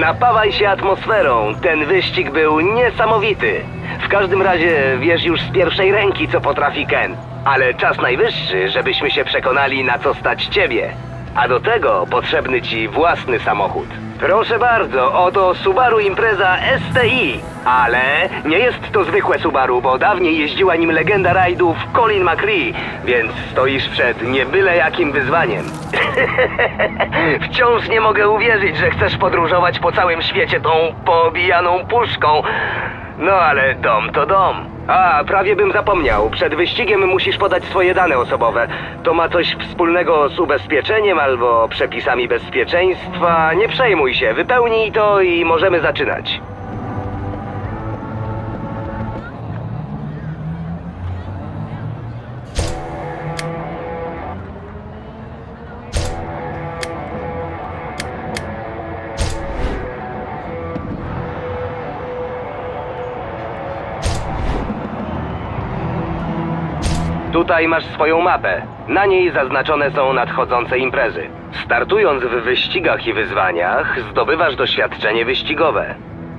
Napawaj się atmosferą. Ten wyścig był niesamowity. W każdym razie wiesz już z pierwszej ręki, co potrafi Ken. Ale czas najwyższy, żebyśmy się przekonali, na co stać ciebie. A do tego potrzebny ci własny samochód. Proszę bardzo, oto Subaru Impreza STI. Ale nie jest to zwykłe Subaru, bo dawniej jeździła nim legenda rajdów Colin McRae, więc stoisz przed nie byle jakim wyzwaniem. Wciąż nie mogę uwierzyć, że chcesz podróżować po całym świecie tą poobijaną puszką. No ale dom to dom. A, prawie bym zapomniał. Przed wyścigiem musisz podać swoje dane osobowe. To ma coś wspólnego z ubezpieczeniem albo przepisami bezpieczeństwa. Nie przejmuj się, wypełnij to i możemy zaczynać. Tutaj masz swoją mapę. Na niej zaznaczone są nadchodzące imprezy. Startując w wyścigach i wyzwaniach, zdobywasz doświadczenie wyścigowe.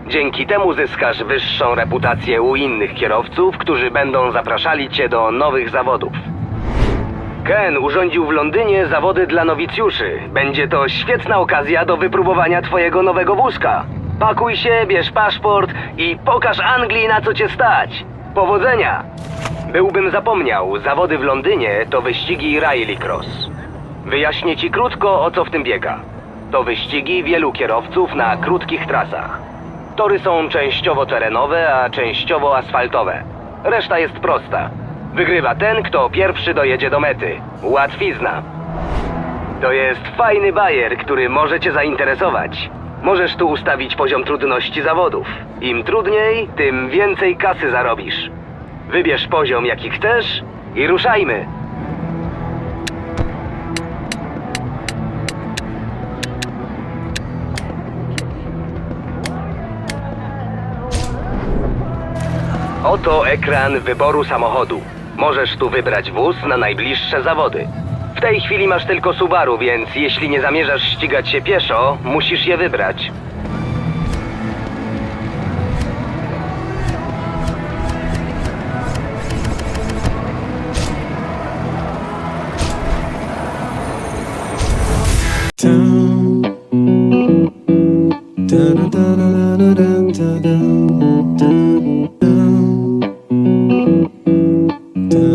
Dzięki temu zyskasz wyższą reputację u innych kierowców, którzy będą zapraszali cię do nowych zawodów. Ken urządził w Londynie zawody dla nowicjuszy. Będzie to świetna okazja do wypróbowania twojego nowego wózka. Pakuj się, bierz paszport i pokaż Anglii na co cię stać. Powodzenia! Byłbym zapomniał, zawody w Londynie to wyścigi Rallycross. Wyjaśnię ci krótko, o co w tym biega. To wyścigi wielu kierowców na krótkich trasach. Tory są częściowo terenowe, a częściowo asfaltowe. Reszta jest prosta. Wygrywa ten, kto pierwszy dojedzie do mety. Łatwizna. To jest fajny bajer, który może cię zainteresować. Możesz tu ustawić poziom trudności zawodów. Im trudniej, tym więcej kasy zarobisz. Wybierz poziom, jaki chcesz i ruszajmy. Oto ekran wyboru samochodu. Możesz tu wybrać wóz na najbliższe zawody. W tej chwili masz tylko Subaru, więc jeśli nie zamierzasz ścigać się pieszo, musisz je wybrać.